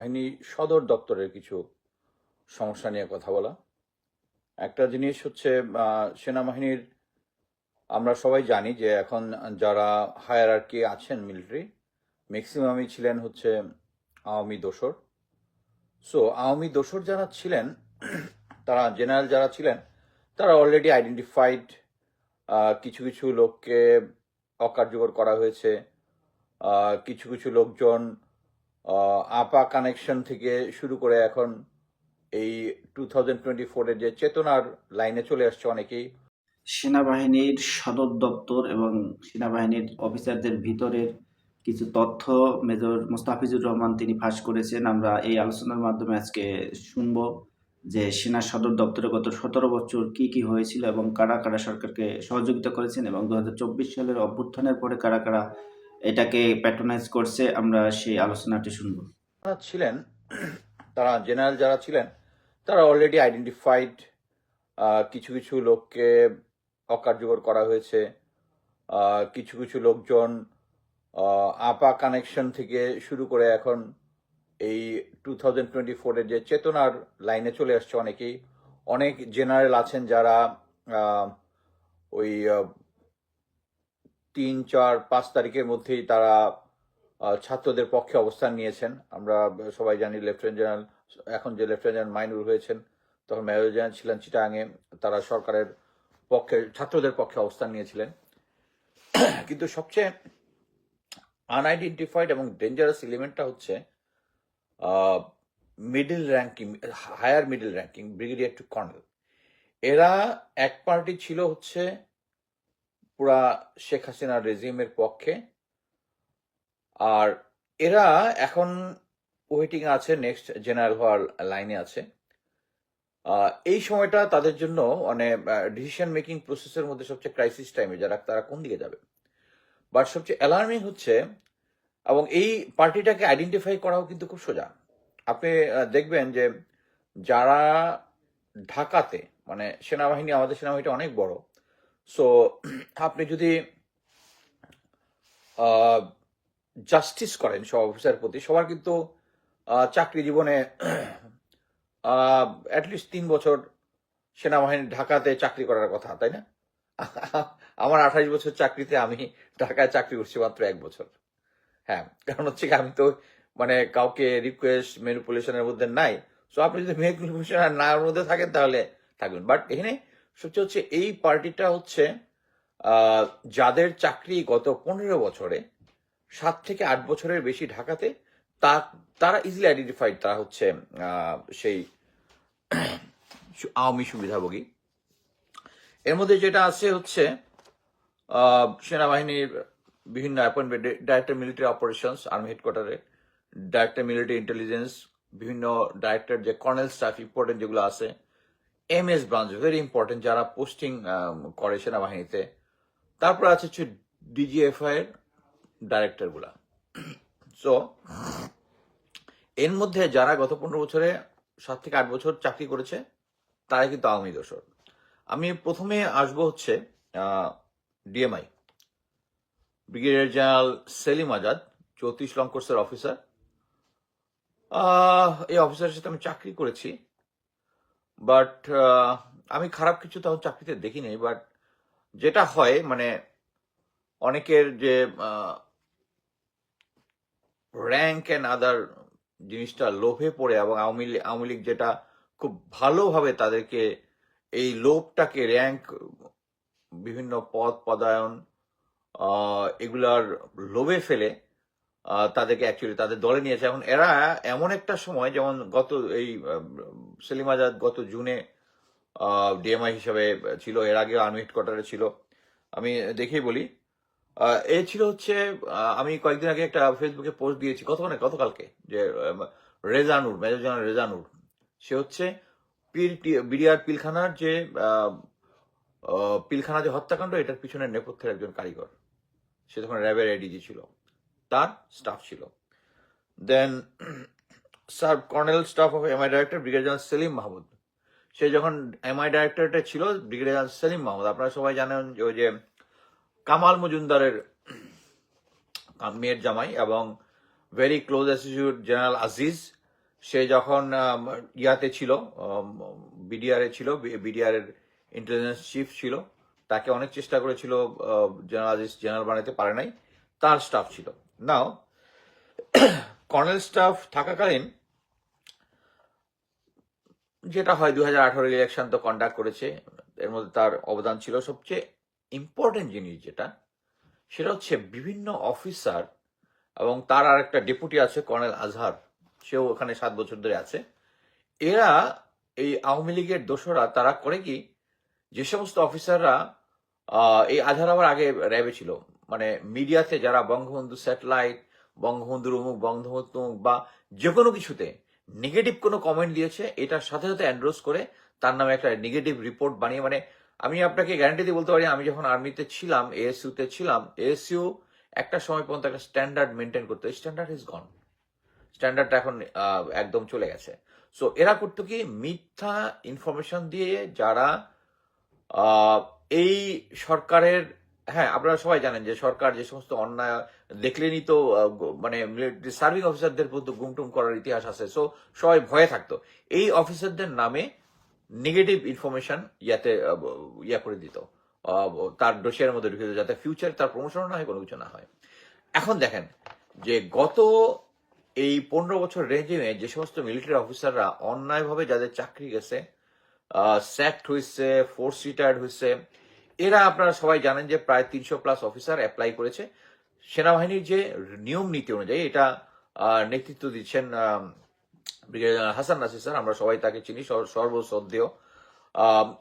বাহিনী সদর দপ্তরের কিছু সমস্যা নিয়ে কথা বলা। একটা জিনিস হচ্ছে সেনাবাহিনীর, আমরা সবাই জানি যে এখন যারা হায়ার আর আছেন মিলিটারি ম্যাক্সিমামই ছিলেন হচ্ছে আওয়ামী দোসর। সো আওয়ামী দোসর যারা ছিলেন, তারা জেনারেল যারা ছিলেন, তারা অলরেডি আইডেন্টিফাইড কিছু কিছু লোককে অকার্যকর করা হয়েছে। কিছু কিছু লোকজন আপা কানেকশন থেকে শুরু করে এখন এই টু থাউজেন্ড টোয়েন্টি ফোরের যে চেতনার লাইনে চলে আসছে অনেকেই। সেনাবাহিনীর সদর দপ্তর এবং সেনাবাহিনীর অফিসারদের ভিতরের কিছু তথ্য মেজর মোস্তাফিজুর রহমান তিনি ফাঁস করেছেন। আমরা এই আলোচনার মাধ্যমে আজকে শুনব যে সেনা সদর দপ্তরে গত সতেরো বছর কি কি হয়েছিল এবং কারা কারা সরকারকে সহযোগিতা করেছেন এবং দু হাজার চব্বিশ সালের অভ্যুত্থানের পরে কারা কারা এটাকে প্যাট্রোনাইজ করছে, আমরা সেই আলোচনাটি শুনব। ছিলেন, তারা জেনারেল যারা ছিলেন, তারা অলরেডি আইডেন্টিফাইড কিছু কিছু লোককে অকার্যকর করা হয়েছে। কিছু কিছু লোকজন আপা কানেকশন থেকে শুরু করে এখন এই টু থাউজেন্ড টোয়েন্টি ফোরের যে চেতনার লাইনে চলে আসছে অনেকেই। অনেক জেনারেল আছেন যারা ওই তিন, চার, পাঁচ তারিখের মধ্যেই তারা ছাত্রদের পক্ষে অবস্থান নিয়েছেন। আমরা সবাই জানি লেফটেন্যান্ট জেনারেল, এখন যে লেফটেন্যান্ট জেনারেল মাইনুর হয়েছেন, তখন মেজর জেনারেল ছিলেন চিটাঙে তারা সরকারের পক্ষে, ছাত্রদের পক্ষে অবস্থান নিয়েছিলেন। কিন্তু সবচেয়ে আনআইডেন্টিফাইড এবং ডেঞ্জারাস এলিমেন্টটা হচ্ছে middle ranking higher middle ranking brigadier to colonel এরা এক পার্টি ছিল হচ্ছে পুরা শেখ হাসিনার রেজিমের পক্ষে। আর এরা এখন ওয়েটিং আছে নেক্সট জেনারেল হওয়ার লাইনে আছে। এই সময়টা তাদের জন্য মানে ডিসিশন মেকিং প্রসেসের মধ্যে সবচেয়ে ক্রাইসিস টাইমে যারা, তারা কোন দিকে যাবে? বাট সবচেয়ে অ্যালার্মিং হচ্ছে, এবং এই পার্টিটাকে আইডেন্টিফাই করাও কিন্তু খুব সোজা। আপনি দেখবেন যে যারা ঢাকাতে মানে সেনাবাহিনী, আমাদের সেনাবাহিনীটা অনেক বড় সো আপনি যদি জাস্টিস করেন সব অফিসার প্রতি, সবার কিন্তু চাকরি জীবনে অ্যাটলিস্ট তিন বছর সেনাবাহিনী ঢাকাতে চাকরি করার কথা, তাই না? আমার আঠাশ বছর চাকরিতে আমি ঢাকায় চাকরি করছি মাত্র এক বছর। হ্যাঁ কারণ হচ্ছে আমি তো মানে কাউকে রিকোয়েস্ট মেনুপুলেশনের মধ্যে নাই। সো আপনি যদি ম্যানিপুলেশন না মধ্যে থাকেন, তাহলে থাকবেন। বাট এখানে সবচেয়ে হচ্ছে এই পার্টিটা হচ্ছে যাদের চাকরি গত পনেরো বছরে, সাত থেকে আট বছরের বেশি ঢাকাতে, তা, তারা ইজিলি আইডেন্টিফাইড তারা হচ্ছে সেই আওয়ামী সুবিধাভোগী। এর মধ্যে যেটা আছে হচ্ছে সেনাবাহিনীর বিভিন্ন appointment director military operations army হেডকোয়ার্টারে director military intelligence বিভিন্ন ডাইরেক্টর যে কর্নেল স্টাফ ইম্পর্টেন্ট যেগুলো আছে M S branch very important যারা পোস্টিং করে সেনাবাহিনীতে। তারপর আছে হচ্ছে ডিজিএফআই এর ডাইরেক্টরগুলা সো এর মধ্যে যারা গত পনেরো বছরে সাত থেকে আট বছর চাকরি করেছে তারা কিন্তু আওয়ামী দোষর। আমি প্রথমে আসব হচ্ছে DMI brigadier general Selim Azad চৌত্রিশ লং কোর্সের অফিসার এই অফিসারের সাথে আমি চাকরি করেছি। বাট আমি খারাপ কিছু তখন চাকরিতে দেখিনি বাট যেটা হয় মানে অনেকের যে র্যাঙ্ক অ্যান্ড আদার জিনিসটা লোভে পড়ে এবং আওয়ামী লীগ- আওয়ামী লীগ যেটা খুব ভালোভাবে তাদেরকে এই লোভটাকে র্যাঙ্ক বিভিন্ন পদ, পদায়ন এগুলার লোভে ফেলে তাদেরকে অ্যাকচুয়ালি তাদের দলে নিয়েছে এখন এরা এমন একটা সময়, যেমন গত এই সেলিম আজাদ গত জুনে ডিএমআই হিসাবে ছিল, এর আগে আর্মি হেডকোয়ার্টারে ছিল। আমি দেখেই বলি এ ছিল হচ্ছে আমি কয়েকদিন আগে একটা ফেসবুকে পোস্ট দিয়েছি কত মানে গতকালকে, যে রেজানুর মেজর জেনারেল রেজানুর সে হচ্ছে পিল বিডিআর পিলখানার যে পিলখানা যে হত্যাকাণ্ড, এটার পিছনে নেপথ্যের একজন কারিগর। সে তখন র্যাবের এডিজি ছিল, তার স্টাফ ছিল। Then sir colonel staff of MI director brigadier general Selim Mahmud. সে যখন এমআই ডাইরেক্টরটা ছিল ব্রিগেডিয়ার জেনারেল সেলিম মাহমুদ। আপনারা সবাই জানেন ওই যে কামাল মজুমদারের মেয়ের জামাই এবং very close associate general Aziz সে যখন ইয়াতে ছিল বিডিআর ছিল বিডিআর এর ইন্টেলিজেন্স চিফ ছিল। তাকে অনেক চেষ্টা করেছিল জার্নালিস্ট জেনারেল বানাতে, পারে নাই। তার স্টাফ ছিল। নাও কর্নেল স্টাফ থাকাকালীন যেটা হয় দু হাজার আঠারো ইলেকশন তো কন্ডাক্ট করেছে, এর মধ্যে তার অবদান ছিল। সবচেয়ে ইম্পর্টেন্ট জিনিস যেটা, সেটা হচ্ছে বিভিন্ন অফিসার এবং তার আর একটা ডেপুটি আছে কর্নেল আজহার সেও ওখানে সাত বছর ধরে আছে। এরা এই আওয়ামী লীগের দোষরা তারা করে কি, যে সমস্ত অফিসাররা এই আজহার আবার আগে র্যাবে ছিল। মানে মিডিয়াতে যারা বঙ্গবন্ধু স্যাটেলাইট বঙ্গবন্ধুর অমুক বঙ্গবন্ধু বা যে কোনো কিছুতে নেগেটিভ কোনো কমেন্ট দিয়েছে, এটার সাথে সাথে অ্যান্ড্রোস করে তার নামে একটা নেগেটিভ রিপোর্ট বানিয়ে মানে আমি আপনাকে গ্যারান্টি দিয়ে বলতে পারি, আমি যখন আর্মিতে ছিলাম এএসইউ তে ছিলাম এএসইউ একটা সময় পর্যন্ত একটা স্ট্যান্ডার্ড মেনটেন করতো স্ট্যান্ডার্ড ইজ গন স্ট্যান্ডার্ডটা এখন একদম চলে গেছে। সো এরা করতো কি, মিথ্যা ইনফরমেশন দিয়ে যারা এই সরকারের হ্যাঁ আপনারা সবাই জানেন যে সরকার যে সমস্ত অন্যায় দেখলেনই তো মানে মানে সার্ভিং অফিসারদের প্রতি গুমটুম করার ইতিহাস আছে। সো সবাই ভয়ে থাকতো। এই অফিসারদের নামে নেগেটিভ ইনফরমেশন ইয়াতে ইয়া করে দিত। তার ডোসিয়ার মধ্যে ঢুকে যাতে ফিউচার তার প্রমোশন না হয়, কোনো কিছু না হয়। এখন দেখেন যে গত এই পনেরো বছর রেঞ্জে যে সমস্ত মিলিটারি অফিসাররা অন্যায়ভাবে যাদের চাকরি গেছে স্যাক্ট হয়েছে ফোর্স রিটায়ার্ড হয়েছে এরা আপনারা সবাই জানেন যে প্রায় তিনশো প্লাস অফিসার অ্যাপ্লাই করেছে। সেনাবাহিনীর যে নিয়ম নীতি অনুযায়ী এটা নেতৃত্ব দিচ্ছেন ব্রিগেডিয়ার হাসান নাসির স্যার আমরা সবাই তাকে চিনি, সর- সর্বশ্রদ্ধেয়।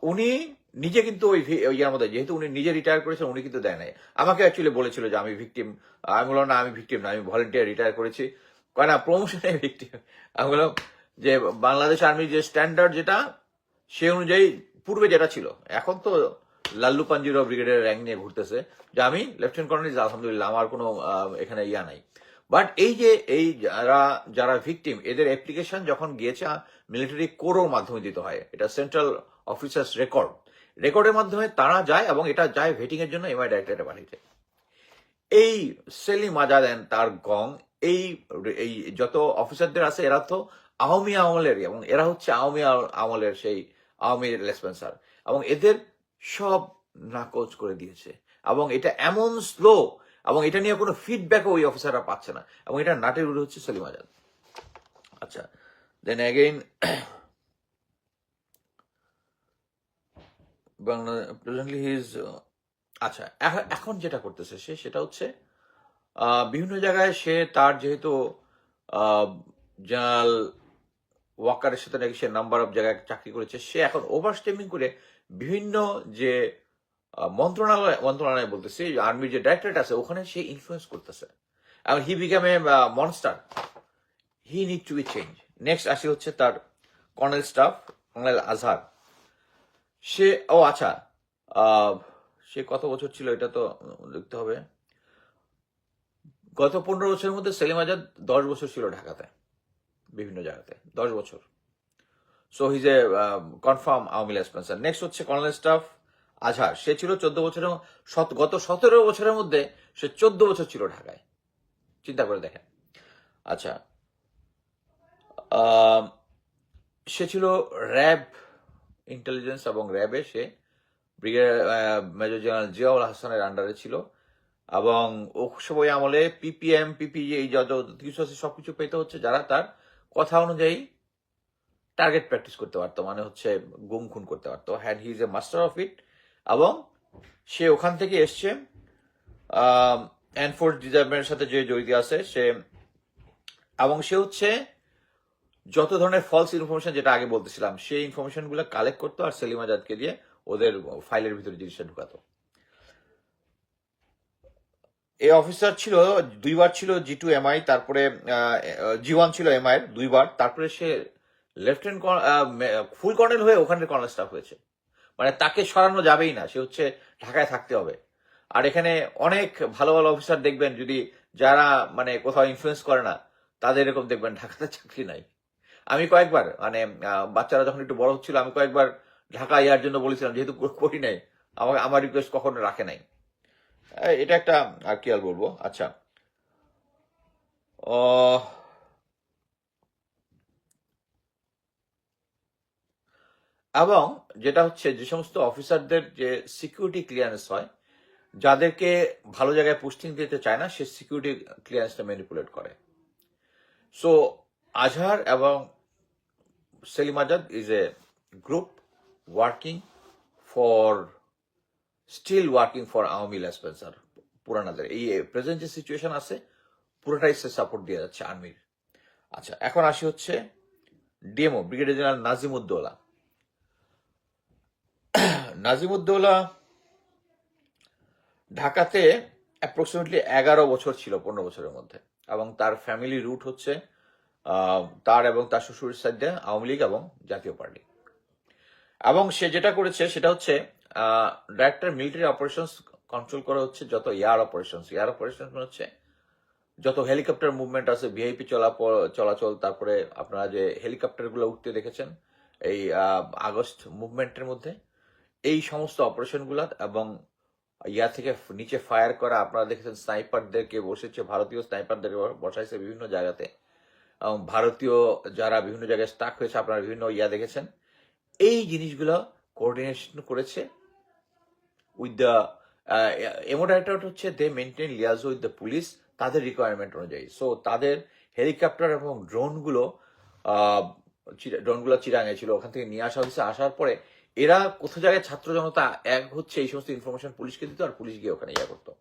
উনি নিজে কিন্তু ওই ইয়ার মধ্যে, যেহেতু উনি নিজে রিটায়ার করেছেন, উনি কিন্তু দেয় নাই। আমাকে অ্যাকচুয়ালি বলেছিল যে আমি ভিকটিম আমি বললাম, না, আমি ভিকটিম না, আমি ভলেন্টিয়ার রিটায়ার করেছি। কয়, না প্রমোশনে ভিকটিম আমি বললাম, যে বাংলাদেশ আর্মির যে স্ট্যান্ডার্ড যেটা, সে অনুযায়ী পূর্বে যেটা ছিল, এখন তো লাল্লু পাঞ্জিরাও ব্রিগেডের র্যাঙ্ক নিয়ে ঘুরতেছে, যে আমি লেফটেন্যান্ট কর্নেল আলহামদুলিল্লাহ, আমার কোনো এখানে ইয়া নাই। বাট এই যে, এই যারা যারা ভিকটিম এদের অ্যাপ্লিকেশন যখন গিয়েছে মিলিটারি কোরোর মাধ্যমে দিতে হয়। এটা সেন্ট্রাল অফিসার্স রেকর্ড রেকর্ডের মাধ্যমে তারা যায় এবং এটা যায় ভেটিং এর জন্য এমআই ডাইরেক্টরেটে পাঠিয়েছে। এই সেলিম আজাদেন তার গং এই এই যত অফিসারদের আছে, এরা তো আওয়ামী আমলের এবং এরা হচ্ছে আওয়ামী আমলের সেই আওয়ামী রেসপন্সার এবং এদের সব নাকচ করে দিয়েছে। এবং এটা এমন স্লো এবং এটা নিয়ে কোনো ফিডব্যাকও ওই অফিসাররা পাচ্ছে না। এবং এটা নাটের উড়ে হচ্ছে সেলিম আজাদ আচ্ছা দেন অ্যাগেইন বাংলা হিজ আচ্ছা এখন যেটা করতেছে সে, সেটা হচ্ছে বিভিন্ন জায়গায় সে তার যেহেতু জেনারেল ওয়াকারের সাথে নাকি সে নাম্বার অফ জায়গায় চাকরি করেছে, সে এখন ওভার স্টেমিং করে বিভিন্ন যে মন্ত্রণালয় মন্ত্রণালয় বলতেছে, আর্মির যে ডাইরেক্টরেট আছে, ওখানে সে ইনফ্লুয়েন্স করতেছে। এবং he become a monster he need to be change next আসি হচ্ছে তার কর্নেল স্টাফ কর্নেল আজহার সে, ও আচ্ছা সে কত বছর ছিল এটা তো দেখতে হবে। গত পনেরো বছরের মধ্যে সেলিম আজাদ দশ বছর ছিল ঢাকাতে, বিভিন্ন জায়গাতে, দশ বছর। So his a confirm Awami লেসপেন্সার next হচ্ছে কর্নেল স্টাফ আজহার সে ছিল চোদ্দ বছরের গত সতেরো বছরের মধ্যে সে চোদ্দ বছর ছিল ঢাকায়। চিন্তা করে দেখেন। আচ্ছা। সে ছিল র্যাব ইন্টেলিজেন্স এবং র্যাবে সে ব্রিগেডিয়ার মেজর জেনারেল জিয়াউল হাসানের আন্ডারে ছিল এবং সময় আমলে পিপিএম পিপি এই যত কিছু আছে সবকিছু পেতে হচ্ছে যারা তার কথা অনুযায়ী টার্গেট প্র্যাকটিস করতে পারতো মানে হচ্ছে গুম খুন করতে পারতো। And he is a master of it এবং সে ওখান থেকে এসছে এনফোর্স ডিজার্ভমেন্টের সাথে যে জড়িত আছে, সে এবং সে হচ্ছে যত ধরনের ফলস ইনফরমেশন যেটা আগে বলতেছিলাম, সেই ইনফরমেশনগুলো কালেক্ট করতো আর সেলিম আজাদকে দিয়ে ওদের ফাইলের ভিতরে জিনিসটা ঢুকাতো। এই অফিসার ছিল, দুইবার ছিল জি টু এমআই তারপরে জি ওয়ান ছিল এমআই দুইবার। তারপরে সে লেফটেন্যান্ট ফুল কর্নেল হয়ে ওখানে কর্নেল স্টাফ হয়েছে। মানে তাকে সরানো যাবেই না সে হচ্ছে ঢাকায় থাকতে হবে। আর এখানে অনেক ভালো ভালো অফিসার দেখবেন যদি যারা মানে কোথাও ইনফ্লুয়েন্স করে না তাদের এরকম দেখবেন ঢাকাতে চাকরি নাই। আমি কয়েকবার মানে বাচ্চারা যখন একটু বড় হচ্ছিল আমি কয়েকবার ঢাকা ইয়ার জন্য বলেছিলাম যেহেতু করি নাই আমাকে আমার রিকোয়েস্ট কখনো রাখে নাই। এটা একটা আর কি আর বলব? আচ্ছা। আহ, এবং যেটা হচ্ছে যে সমস্ত অফিসারদের যে সিকিউরিটি ক্লিয়ারেন্স হয়, যাদেরকে ভালো জায়গায় পোস্টিং দিতে চায় না, সে সিকিউরিটি ক্লিয়ারেন্সটা ম্যানিপুলেট করে। সো আজহার এবং Selim Azad is a group working for still working for Awami লেসপেন্সার পুরানাদের এই প্রেজেন্ট যে সিচুয়েশন আছে, পুরোটাই সে সাপোর্ট দিয়ে যাচ্ছে আর্মির আচ্ছা এখন আসি হচ্ছে DMO brigadier general Nazimuddoula Nazimuddoula ঢাকাতে অ্যাপ্রক্সিমেটলি এগারো বছর ছিল, পনেরো বছরের মধ্যে। এবং তার ফ্যামিলি রুট হচ্ছে তার এবং তার শ্বশুরের সাইডে আওয়ামী লীগ এবং জাতীয় পার্টি। এবং সে যেটা করেছে, সেটা হচ্ছে ডাইরেক্টর মিলিটারি অপারেশনস কন্ট্রোল করা হচ্ছে যত এয়ার অপারেশনস এয়ার অপারেশনস হচ্ছে, যত হেলিকপ্টার মুভমেন্ট আছে ভিআইপি চলা চলাচল, তারপরে আপনারা যে হেলিকপ্টারগুলো উঠতে দেখেছেন, এই আগস্ট মুভমেন্টের মধ্যে। এই সমস্ত অপারেশনগুলো এবং ইয়া থেকে নিচে ফায়ার করা, আপনারা দেখেছেন স্নাইপারদেরকে বসেছে, ভারতীয় স্নাইপারদের বসাইছে বিভিন্ন জায়গাতে। এবং ভারতীয় যারা বিভিন্ন জায়গায় স্টাক হয়েছে, আপনারা বিভিন্ন ইয়া দেখেছেন। এই জিনিসগুলো কোঅর্ডিনেশন করেছে উইথ দ্য এমোডাইটার হচ্ছে they maintain liaison with the police তাদের রিকোয়ারমেন্ট অনুযায়ী। সো তাদের হেলিকপ্টার এবং ড্রোনগুলো ড্রোনগুলো চিরাঙে ছিল, ওখান থেকে নিয়ে আসা হয়েছে। আসার পরে এরা কোথাও জায়গায় ছাত্র জনতা এক হচ্ছে এই সমস্ত ইনফরমেশন পুলিশকে দিত আর পুলিশ গিয়ে ওখানে ইয়া করতো।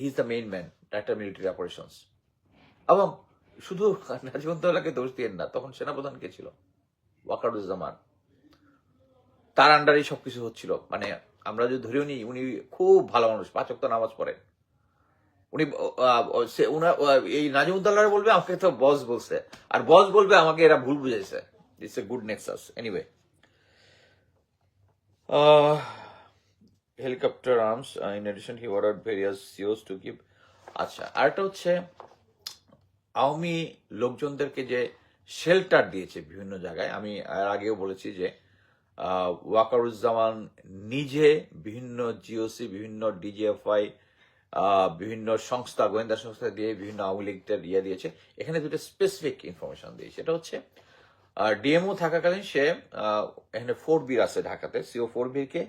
He is the main man director military operations এবং শুধু নাজিবন্তলাকে দোষ দিয়ে না, তখন সেনাপ্রধান কে ছিল? ওয়াকারুজ্জামান। তার আন্ডারেই সবকিছু হচ্ছিল। মানে আমরা যদি ধরেও নিই, উনি খুব ভালো মানুষ পাচক তো নামাজ পড়েন। উনি এই নাজিমুদ্দাল্লাহ বলবে, আমাকে তো বস বলছে। আর বস বলবে, আমাকে এরা ভুল বুঝেছে it's a good nexus anyway helicopter arms in addition he order various COs to give আচ্ছা আরেকটা হচ্ছে, আওয়ামী লোকজনদেরকে যে শেল্টার দিয়েছে বিভিন্ন জায়গায়, আমি এর আগেও বলেছি যে ওয়াকারুজ্জামান নিজে বিভিন্ন জিওসি বিভিন্ন ডিজিএফআই বিভিন্ন সংস্থা, গোয়েন্দা সংস্থা দিয়ে বিভিন্ন আওয়ামী লীগদের ইয়ে দিয়েছে। এখানে দুটো স্পেসিফিক ইনফরমেশন দিয়েছে। এটা হচ্ছে ডিএমও থাকাকালীন সে এখানে ফোর বির আছে ঢাকাতে সিও ফোর বিরকে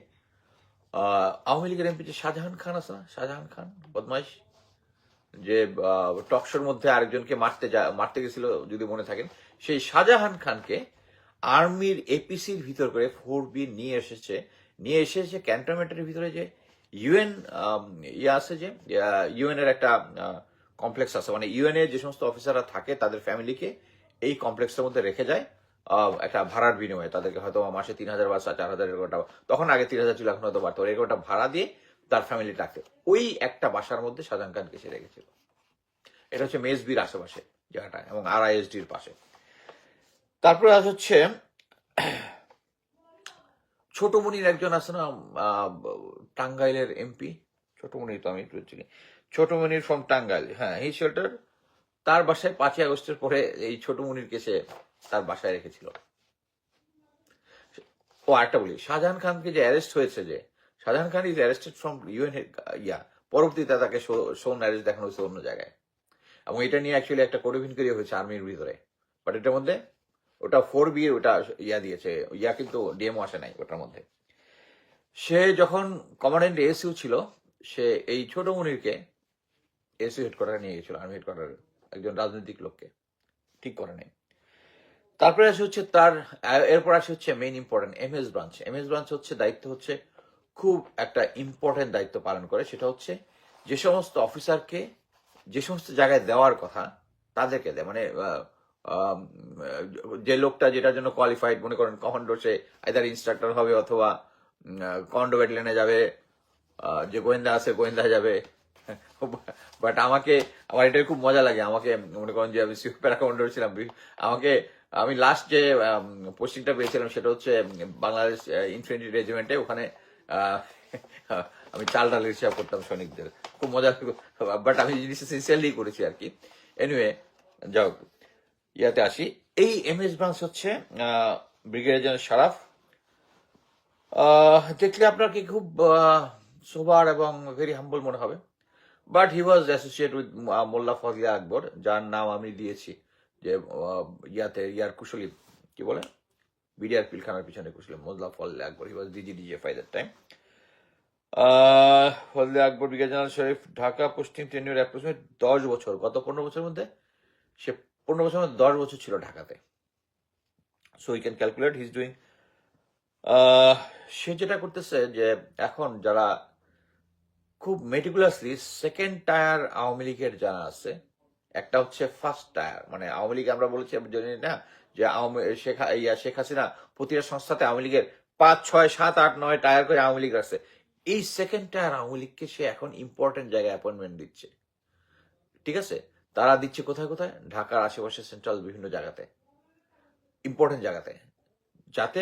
আওয়ামী লীগের এমপি যে শাহজাহান খান আছে না? শাহজাহান খান, বদমাইশ। যে টকশোর মধ্যে আরেকজনকে মারতে যা, মারতে গেছিল যদি মনে থাকেন, সেই শাহজাহান খানকে আর্মির এপিসির ভিতর করে ফোর বি নিয়ে এসেছে। নিয়ে এসেছে ক্যান্টনমেন্টের ভিতরে যে ইউএন ইয়ে আছে যে ইউএন এর একটা কমপ্লেক্স আছে। মানে ইউএন এর যে সমস্ত অফিসাররা থাকে, তাদের ফ্যামিলিকে এই কমপ্লেক্সের মধ্যে রেখে যায়। একটা ভাড়ার বিনিময়ে তাদেরকে হয়তো মাসে তিন হাজার বা চার হাজার এরকমটা তখন আগে তিন হাজার ছিল এখন হয়তো বাড়তো। এরকমটা ভাড়া দিয়ে তার ফ্যামিলি ডাকতে। ওই একটা বাসার মধ্যে শাহজাহান খানকে সে রেখেছিল। এটা হচ্ছে মেজবির আশেপাশে জায়গাটা এবং আর আইএসডির পাশে। তারপরে আজ হচ্ছে ছোট মুনির একজন আছে না টাঙ্গাইলের এমপি। ছোট মুনির তো আমি একটু চিনি। ছোট মুনির ফ্রম টাঙ্গাইল। হ্যাঁ হি শেল্টার তার বাসায় পাঁচই আগস্টের পরে এই ছোট মুনিরকে সে তার বাসায় রেখেছিল। ও আরেকটা বলি, শাহজাহান খানকে যে অ্যারেস্ট হয়েছে যে, Shahjahan Khan is arrested from UN ইয়া, পরবর্তীতে তাকে সোন অ্যারেস্ট দেখানো হয়েছে অন্য জায়গায়। এবং এটা নিয়ে অ্যাকচুয়ালি একটা কোরিভিনকারি হয়েছে আর্মির ভিতরে। বাট এটার মধ্যে ওটা ফোর বি ওটা ইয়া দিয়েছে, ইয়া কিন্তু ডিএমও আসে নাই ওটার মধ্যে। সে যখন কমান্ডেন্ট এসইউ ছিল, সে এই ছোট মুনিরকে এসইউ হেডকোয়ার্টারে নিয়ে গেছিল আর্মি হেডকোয়ার্টারে একজন রাজনৈতিক লোককে। ঠিক করে নেই। তারপরে আসে হচ্ছে তার এরপর আসে হচ্ছে main important M S branch M S branch হচ্ছে দায়িত্ব হচ্ছে খুব একটা ইম্পর্টেন্ট দায়িত্ব পালন করে, সেটা হচ্ছে যে সমস্ত অফিসারকে যে সমস্ত জায়গায় দেওয়ার কথা তাদেরকে দেয়। মানে যে লোকটা যেটার জন্য কোয়ালিফাইড মনে করেন কমান্ডো সে আইদার ইনস্ট্রাক্টর হবে অথবা কমান্ডো ব্যাটালিয়নে যাবে যে গোয়েন্দা আছে গোয়েন্দা যাবে। বাট আমাকে, আমার এটাই খুব মজা লাগে। আমাকে, মনে করেন যে আমি প্যারা কমান্ডার ছিলাম। আমাকে আমি লাস্ট যে পোস্টিংটা পেয়েছিলাম সেটা হচ্ছে বাংলাদেশ ইনফেন্ট্রি রেজিমেন্টে ওখানে আমি চাল ডালের হিসাব করতাম সৈনিকদের। খুব মজা বাট আমি জিনিসটা সিনসিয়ারলি করেছি আর কি। এনিওয়ে যাও, ইয়াতে আসি। এই এম এস ব্রাঞ্চ হচ্ছে ব্রিগেডিয়ার জেনারেল শারাফ দেখলে আপনার কি খুব সোবার এবং ভেরি হাম্বল মনে হবে। But he was associate with Mollah Fazle Akbar যার নাম আমি দিয়েছি। যে ইয়াতে, ইয়ার কুশলী, কি বলে? বিডিআর পিলখানার পিছনে কুশলী মোজলা Fazle Akbar he was DG DGFI that time Fazle Akbar brigadier Sharif, Dhaka, Paschim tenure approximate দশ বছর, গত পনেরো বছরের মধ্যে? সে পনেরো বছরের মধ্যে দশ বছর ছিল ঢাকাতে। So we can calculate his doing সে যেটা করতেছে যে, এখন যারা খুব মেটিকুলাসলি সেকেন্ড টায়ার আওয়ামী লীগের যারা আছে একটা হচ্ছে ফার্স্ট টায়ার মানে আওয়ামী লীগ আমরা বলেছি জানি না, যে আওয়ামী, শেখ, ইয়া শেখ হাসিনা প্রতিটা সংস্থাতে আওয়ামী লীগের পাঁচ, ছয়, সাত, আট, নয় টায়ার করে আওয়ামী লীগ আছে এই সেকেন্ড টায়ার আওয়ামী লীগকে সে এখন ইম্পর্টেন্ট জায়গায় অ্যাপয়েন্টমেন্ট দিচ্ছে। ঠিক আছে? তারা দিচ্ছে কোথায় কোথায়? ঢাকার আশেপাশে সেন্ট্রাল বিভিন্ন জায়গাতে। ইম্পর্টেন্ট জায়গাতে। যাতে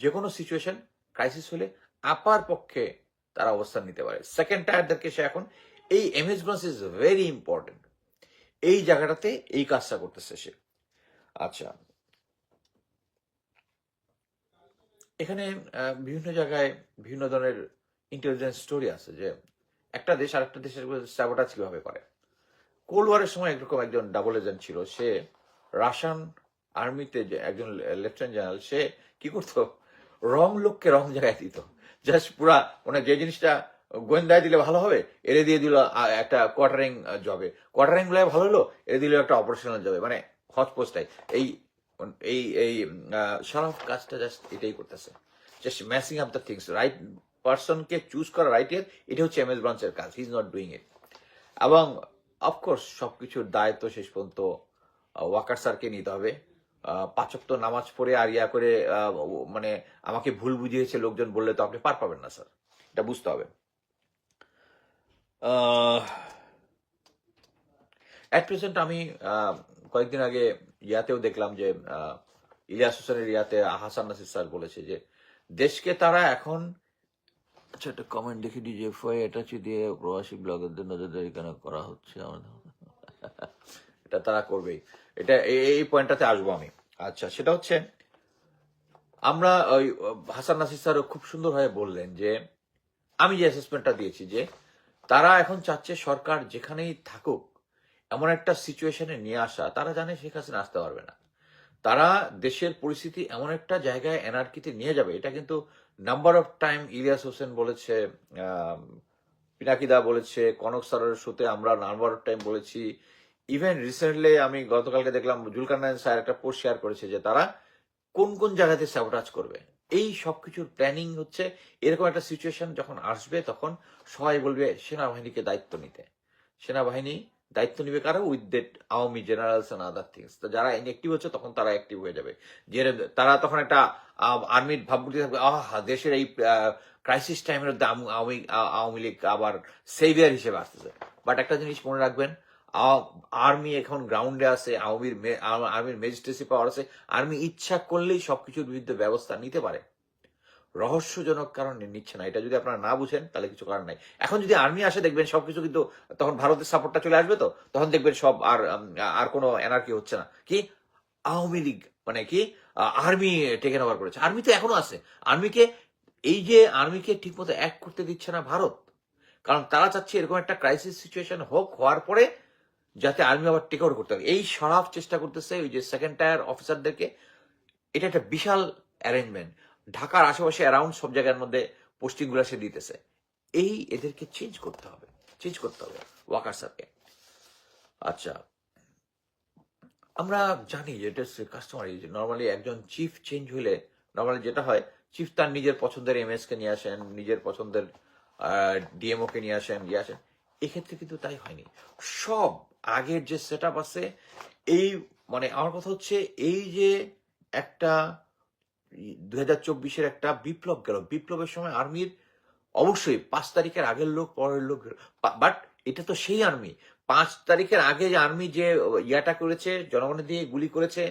যে কোনো সিচুয়েশন ক্রাইসিস হলে আপার পক্ষে তারা অবস্থান নিতে পারে। সেকেন্ড টায়ারদেরকে সে এখন, এই এমএসগঞ্জ ইজ ভেরি ইম্পর্টেন্ট এই জায়গাটাতে এই কাজটা করতেছে সে। আচ্ছা। এখানে বিভিন্ন জায়গায় বিভিন্ন ধরনের ইন্টেলিজেন্স স্টোরি আছে যে একটা দেশ আরেকটা দেশের স্যাবোটাজ কীভাবে করে। কোল্ড ওয়ারের সময় এরকম একজন ডাবল এজেন্ট ছিল। সে রাশিয়ান আর্মিতে যে একজন লেফটেন্যান্ট জেনারেল সে কি করতো? রং লোককে রং জায়গায় দিত। জাস্ট পুরা মানে যে জিনিসটা গোয়েন্দায় দিলে ভালো হবে? এরে দিয়ে দিল একটা কোয়ার্টারিং জবে কোয়ার্টারিংগুলো ভালো হলো এরে দিল একটা অপারেশনাল জবে মানে হজ পোস্টাই এই এই এই সারাফ কাজটা জাস্ট এটাই করতেছে। Just messing up the things right পার্সনকে choose করা রাইট রাইটের এটা হচ্ছে এম এস ব্রাঞ্চের কাজ। He is not doing it এবং অফকোর্স সব সবকিছুর দায়িত্ব শেষ পর্যন্ত ওয়াকার স্যারকে নিতে হবে। পাঁচক তো নামাজ পড়ে আর ইয়া করে মানে আমাকে ভুল বুঝিয়েছে, লোকজন বললে তো আপনি পার পাবেন না, স্যার। এটা বুঝতে হবে। অ্যাট প্রেজেন্ট আমি কয়েকদিন আগে ইয়াতেও দেখলাম যে ইলিয়াস হোসেনের ইয়াতে হাসান নাসির স্যার বলেছে যে, দেশকে তারা এখন আচ্ছা একটা কমেন্ট দেখি ডিজেফআই অ্যাটাচি দিয়ে প্রবাসী ব্লগারদের নজরদারি কেন করা হচ্ছে? আমাদের এটা তারা করবেই। এটা এই- পয়েন্টটাতে আসব আমি। আচ্ছা সেটা হচ্ছে, আমরা ওই, হাসান নাসির স্যার খুব সুন্দরভাবে বললেন যে, আমি যে অ্যাসেসমেন্টটা দিয়েছি যে তারা এখন চাচ্ছে সরকার যেখানেই থাকুক, এমন একটা সিচুয়েশনে নিয়ে আসা, তারা জানে শেখ হাসিনা আসতে পারবে না। তারা দেশের পরিস্থিতি এমন একটা জায়গায় এনআরকিতে নিয়ে যাবে, এটা কিন্তু number of time Elias Hossain বলেছে পিনাকিদা বলেছে, কনক স্যারের শোতে আমরা নাম্বার অফ টাইম বলেছি। ইভেন রিসেন্টলি আমি গতকালকে দেখলাম জুলকার নায়ন স্যার একটা পোস্ট শেয়ার করেছে যে তারা কোন কোন জায়গাতে স্যাবোটাজ করবে। এই সবকিছুর প্ল্যানিং হচ্ছে এরকম একটা সিচুয়েশন যখন আসবে তখন সবাই বলবে সেনাবাহিনীকে দায়িত্ব নিতে। সেনাবাহিনী দায়িত্ব নিবে কারা? With that Awami generals and other things যারা ইনএক্টিভ হচ্ছে তখন তারা অ্যাক্টিভ হয়ে যাবে। যে তারা তখন একটা আর্মির ভাবমূর্তি থাকবে, আহ, দেশের এই ক্রাইসিস টাইমের আওয়ামী আওয়ামী লীগ আবার সেভিয়ার হিসেবে আসতেছে। বাট একটা জিনিস মনে রাখবেন আর্মি এখন গ্রাউন্ডে আছে আওয়ামীর আর্মির ম্যাজিস্ট্রেসি পাওয়ার আছে আর্মি ইচ্ছা করলেই সবকিছুর বিরুদ্ধে ব্যবস্থা নিতে পারে রহস্যজনক কারণে নিচ্ছে না এটা যদি আপনারা না বুঝেন তাহলে কিছু কারণ নাই এখন যদি আর্মি আসে দেখবেন সবকিছু কিন্তু তখন ভারতের সাপোর্টটা চলে আসবে তো তখন দেখবেন সব আর আর কোনো এনার্কি হচ্ছে না কি আওয়ামী লীগ মানে কি আর্মি টেকেন ওভার করেছে আর্মি তো এখনও আছে আর্মিকে এই যে আর্মিকে ঠিকমতো অ্যাক্ট করতে দিচ্ছে না ভারত কারণ তারা চাচ্ছে এরকম একটা ক্রাইসিস সিচুয়েশন হোক হওয়ার পরে যাতে আর্মি আবার টেক ওভার করতে পারে। এই সরাফ চেষ্টা করতেছে ওই যে সেকেন্ড টায়ার অফিসারদেরকে এটা একটা বিশাল অ্যারেঞ্জমেন্ট ঢাকার আশেপাশে অ্যারাউন্ড সব জায়গার মধ্যে পোস্টিংগুলো সে দিতেছে। এই এদেরকে চেঞ্জ করতে হবে। চেঞ্জ করতে হবে ওয়াকার স্যারকে। আচ্ছা আমরা জানি যে এটা কাস্টমারি নর্মালি একজন চিফ চেঞ্জ হলে নর্মালি যেটা হয় চিফ তার নিজের পছন্দের এমএস কে নিয়ে আসেন, নিজের পছন্দের ডিএমও কে নিয়ে আসেন দিয়ে আসেন। এক্ষেত্রে কিন্তু তাই হয়নি। সব আগের যে সেট আছে, এই মানে আমার কথা হচ্ছে, এই যে একটা দুই হাজার চব্বিশের একটা বিপ্লব গেল। বিপ্লবের সময় আর্মির অবশ্যই পাঁচ তারিখের আগের লোক, পরের লোক বাট এটা তো সেই আর্মি। পাঁচ তারিখের আগে যে আর্মি যে ইয়াটা করেছে, জনগণের দিয়ে গুলি করেছে,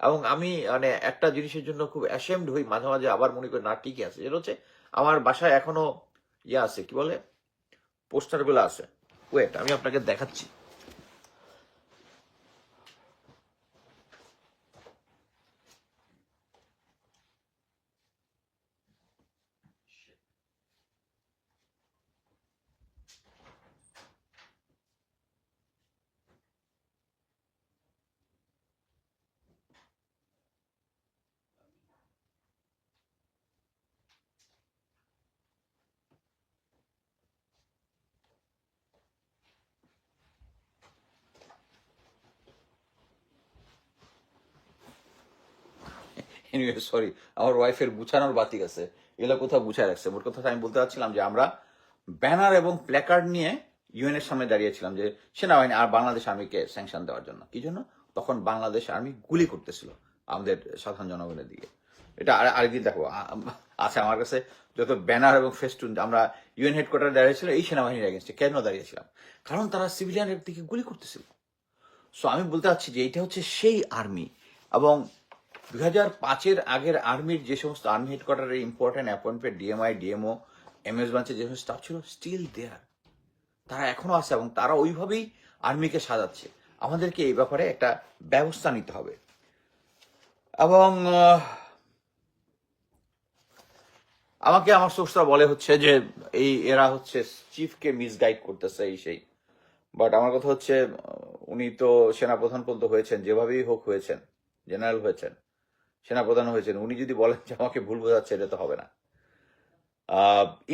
এবং আমি মানে একটা জিনিসের জন্য খুব অ্যাসেমড হই, মাঝে মাঝে আবার মনে করি না, ঠিকই আছে। যেটা হচ্ছে, আমার বাসায় এখনও ইয়ে আছে, কি বলে? পোস্টারগুলো আছে। ওয়েট আমি আপনাকে দেখাচ্ছি। এনিওয়ে সরি আমার ওয়াইফের গুছানোর বাতি আছে। এগুলো কোথাও গুছায় রাখছে। মোট কথা আমি বলতে চাচ্ছিলাম যে আমরা ব্যানার এবং প্ল্যাকার্ড নিয়ে ইউএন এর সামনে দাঁড়িয়েছিলাম যে সেনাবাহিনী আর বাংলাদেশ আর্মিকে স্যাংশন দেওয়ার জন্য। কি জন্য? তখন বাংলাদেশ আর্মি গুলি করতেছিল আমাদের সাধারণ জনগণের দিকে। এটা আর- আরেকদিন দেখো আছে আমার কাছে যত ব্যানার এবং ফেস্টুন আমরা ইউএন হেডকোয়ার্টার দাঁড়িয়েছিল, এই সেনাবাহিনীর এগেনস্টে কেন দাঁড়িয়েছিলাম? কারণ তারা সিভিলিয়ানের দিকে গুলি করতেছিল। সো আমি বলতে চাচ্ছি যে এটা হচ্ছে সেই আর্মি এবং দুই হাজার পাঁচের আগের আর্মির যে সমস্ত army হেডকোয়ার্টারের important appointment DMI DMO MS ব্রাঞ্চের যে সমস্ত স্টাফ ছিল স্টিল দেয়ার তারা এখনও আছে এবং তারা ওইভাবেই আর্মিকে সাজাচ্ছে। আমাদেরকে এই ব্যাপারে একটা ব্যবস্থা নিতে হবে। এবং আমাকে আমার সোর্সরা বলে হচ্ছে যে, এই এরা হচ্ছে চিফকে মিসগাইড করতেছে, এই সেই। বাট আমার কথা হচ্ছে, উনি তো সেনাপ্রধান পর্যন্ত হয়েছেন, যেভাবেই হোক হয়েছেন জেনারেল হয়েছেন। সেনাপ্রধান হয়েছেন, উনি যদি বলেন যে আমাকে ভুল বোঝাচ্ছে, এটা তো হবে না।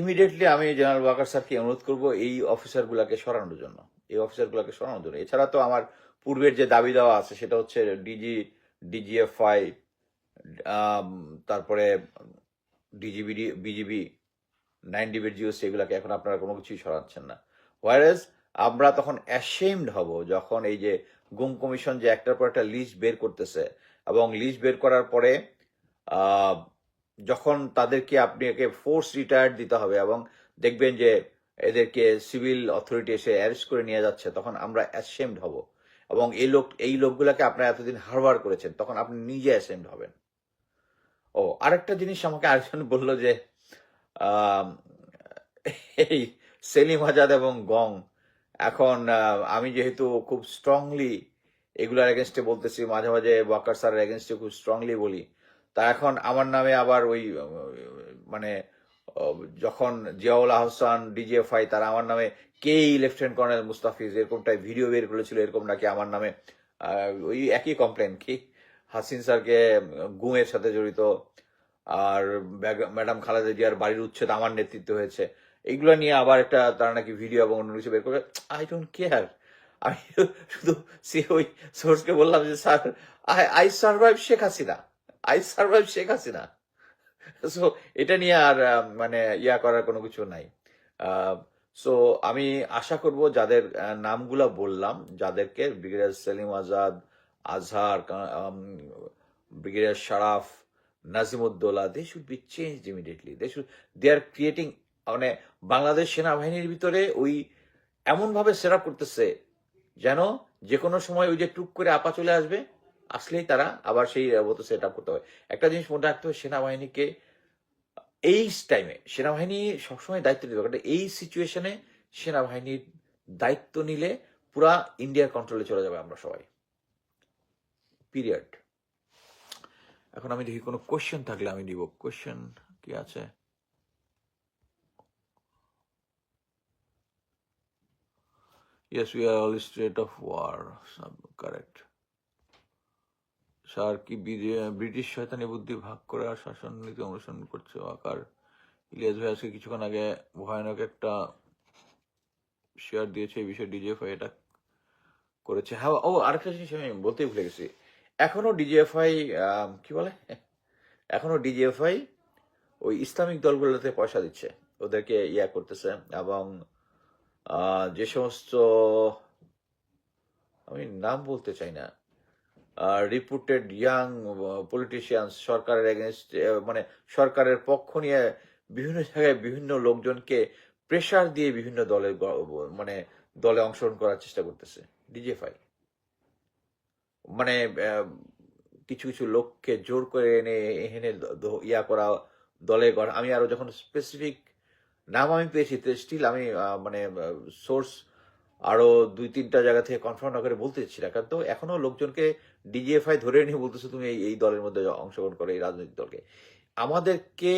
ইমিডিয়েটলি আমি জেনারেল ওয়াকার স্যারকে অনুরোধ করব এই অফিসারগুলোকে সরানোর জন্য, এই অফিসারগুলোকে সরানোর জন্য। এছাড়া তো আমার পূর্বের যে দাবি দেওয়া আছে, সেটা হচ্ছে ডিজি, ডিজিএফআই তারপরে ডিজিবি বিজিবি নাইন ডিবির জিওসি, এগুলাকে এখন আপনারা কোনো কিছুই সরাচ্ছেন না। ওয়ারেজ আমরা তখন অ্যাশেমড হব যখন এই যে গুম কমিশন যে একটার পর একটা লিস্ট বের করতেছে এবং লিস্ট বের করার পরে যখন তাদেরকে আপনি ফোর্স রিটায়ার্ড দিতে হবে এবং দেখবেন যে এদেরকে সিভিল অথরিটি এসে অ্যারেস্ট করে নিয়ে যাচ্ছে, তখন আমরা অ্যাশেমড হব। এবং এই লোক, এই লোকগুলোকে আপনারা এতদিন হারবার করেছেন, তখন আপনি নিজে অ্যাশেমড হবেন। ও, আরেকটা জিনিস আমাকে আরেকজন বলল যে এই সেলিম আজাদ এবং গং, এখন আমি যেহেতু খুব স্ট্রংলি এগুলার এগেনস্টে বলতেছি, মাঝে মাঝে ওয়াকার স্যারের এগেনস্টে খুব স্ট্রংলি বলি। তা এখন আমার নামে আবার ওই মানে যখন জিয়াউল আহসান ডিজিএফআই তারা আমার নামে কেই লেফটেন্যান্ট কর্নেল মুস্তাফিজ এরকমটাই ভিডিও বের করেছিল, এরকম নাকি আমার নামে ওই একই কমপ্লেন কি? হাসিন স্যারকে গুমের সাথে জড়িত, আর ম্যাডাম খালেদা জিয়ার বাড়ির উচ্ছেদ আমার নেতৃত্বে হয়েছে। এইগুলো নিয়ে আবার একটা তারা নাকি ভিডিও এবং অন্য কিছু বের করবে। আই ডোন্ট কেয়ার আমি শুধু ওই সোর্সকে বললাম যে, sir I I survive Sheikh Hasina. I survive Sheikh Hasina. So এটা নিয়ে আর মানে ইয়া করার কোনো কিছু নাই। সো আমি আশা করব যাদের নামগুলা বললাম, যাদেরকে brigadier Selim Azad, Azhar brigadier Sharaf, Nazimuddoula they should be change immediately they should they are creating মানে বাংলাদেশ সেনাবাহিনীর ভিতরে ওই এমন ভাবে সেট করতেছে যেন যে কোনো সময় ওই যে টুক করে আপা চলে আসবে, আসলেই তারা আবার সেই মতো সেট আপ করতে হবে। একটা জিনিস মনে রাখতে হবে, সেনাবাহিনীকে এই টাইমে সেনাবাহিনী সবসময় দায়িত্ব নিতে হবে এই সিচুয়েশনে সেনাবাহিনীর দায়িত্ব নিলে পুরা ইন্ডিয়ার কন্ট্রোলে চলে যাবে আমরা সবাই। পিরিয়ড এখন আমি দেখি কোনো কোয়েশ্চেন থাকলে আমি দিব। কোশ্চেন কি আছে? Yes, we are all state of war. Some, correct. Sir কি ব্রিটিশ শয়তানি বুদ্ধি ভাগ করে আর শাসন নীতি অনুসরণ করছে আকার ইলিয়াস ভাই আজকে কিছুক্ষণ আগে ভয়ানক একটা শেয়ার দিয়েছে এই বিষয়ে ডিজিএফআই এটা করেছে হ্যাঁ ও আরেকটা জিনিস আমি বলতেই ভুলে গেছি এখনও ডিজিএফআই কি বলে এখনও ডিজিএফআই ওই ইসলামিক দলগুলোতে পয়সা দিচ্ছে ওদেরকে ইয়া করতেছে এবং যে সমস্ত, আমি নাম বলতে চাই না রিপুটেড ইয়াং পলিটিশিয়ান সরকারের এগেনস্ট মানে সরকারের পক্ষ নিয়ে বিভিন্ন জায়গায় বিভিন্ন লোকজনকে প্রেসার দিয়ে বিভিন্ন দলে মানে দলে অংশগ্রহণ করার চেষ্টা করতেছে ডিজেফাই মানে কিছু কিছু লোককে জোর করে এনে এনে ইয়া করা, দলে গড়া, আমি আরও যখন স্পেসিফিক নাম আমি পেয়েছি স্টিল আমি মানে সোর্স আরও দুই তিনটা জায়গা থেকে কনফার্ম না করে বলতে চাচ্ছি না। কারণ তো এখনও লোকজনকে ডিজিএফআই ধরে নিয়ে বলতেছে, তুমি এই দলের মধ্যে অংশগ্রহণ করো, এই রাজনৈতিক দলকে। আমাদেরকে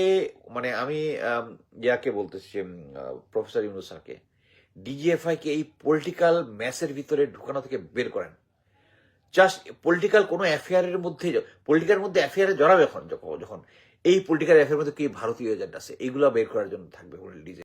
মানে আমি ইয়াকে বলতেছি প্রফেসর ইউনুস স্যারকে ডিজিএফআই কে এই পলিটিক্যাল ম্যাচের ভিতরে ঢুকানো থেকে বের করেন। জাস্ট পলিটিক্যাল কোনো অ্যাফেয়ারের মধ্যে পলিটিক্যাল মধ্যে অ্যাফেয়ারে জড়াবে এখন যখন এই পলিটিক্যাল অ্যাফেয়ারের মধ্যে কি ভারতীয় এজেন্ট আছে? এইগুলো বের করার জন্য থাকবে ডিজে।